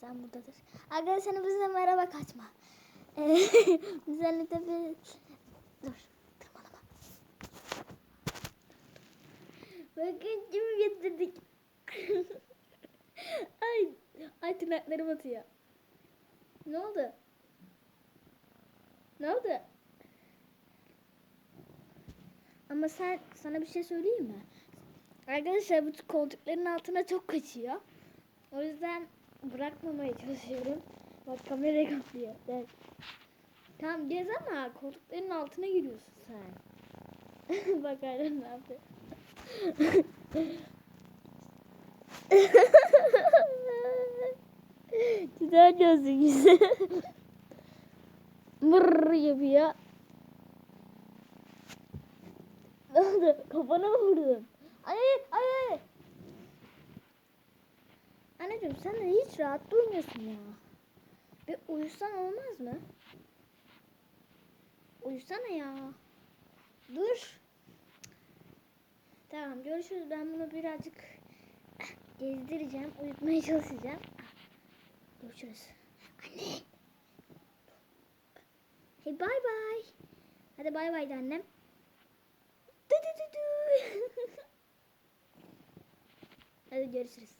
Sen buradadır. Arkadaşlar bize merhaba kaçma. Ee, Güzellikle bir... Dur. Tırmalama. Bakın kimi getirdik. ay, ay tırnaklarım atıyor. Ne oldu? Ne oldu? Ama sen sana bir şey söyleyeyim mi? Arkadaşlar bu koltukların altına çok kaçıyor. O yüzden bırakmamaya çalışıyorum. Bak kamerayı kaplıyor. Evet. Tamam gez ama koltukların altına giriyorsun sen. Bak hala ne yapıyor. Güzel diyorsun güzel. Mırr yapıyor. Ne oldu? Kafana mı vurdun? Ay ay. Anneciğim sen de hiç rahat durmuyorsun ya. Bir uyusan olmaz mı? Uyusana ya. Dur. Tamam görüşürüz. Ben bunu birazcık gezdireceğim. Uyutmaya çalışacağım. Görüşürüz. Anne. Hey bay bay. Hadi bay bay de annem. Hadi görüşürüz.